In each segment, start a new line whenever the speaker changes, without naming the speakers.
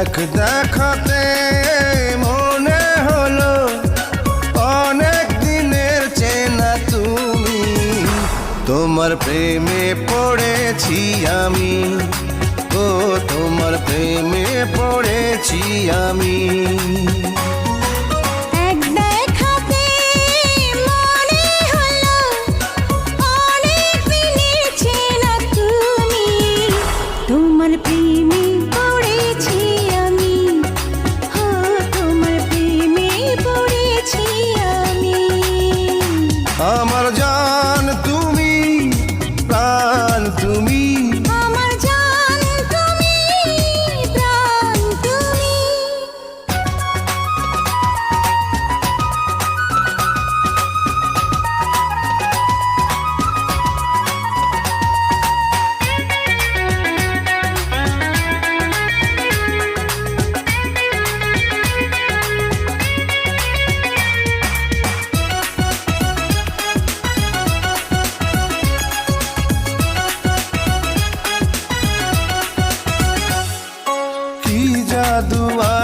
এক দেখাতে মনে হলো, অনেক দিনের চেনা তুমি। তোমার প্রেমে পড়েছি আমি, ও তোমার প্রেমে পড়েছি আমি। আমার জান তুমি প্রাণ তুমি।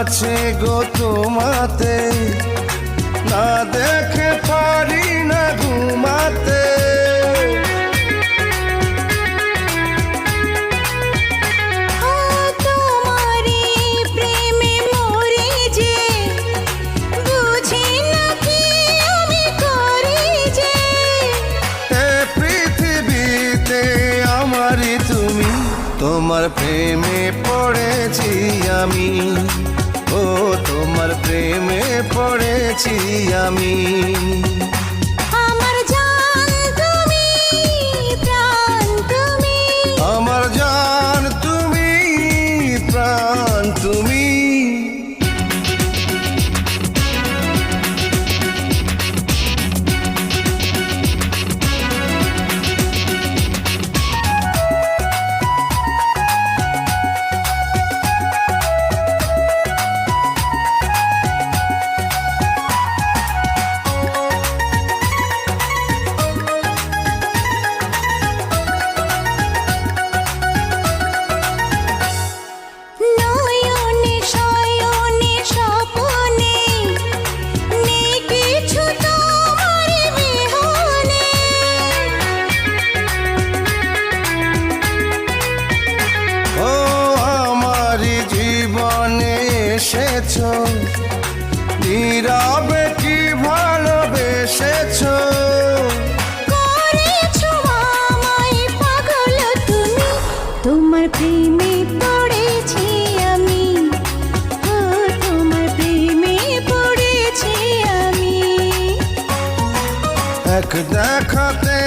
আছে গো তোমাতে। না দেখে পারি না ঘুমাতে।
তোমারি প্রেমে
পড়েছি আমি। প্রেমে পড়েছি আমি। এসেছ? নীরবে কি ভালোবেসেছো?
তোমার প্রেমে পড়েছি আমি। ও তোমার প্রেমে পড়েছি আমি।
এক দেখাতে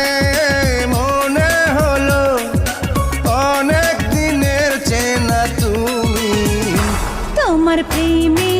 তোমার প্রেমে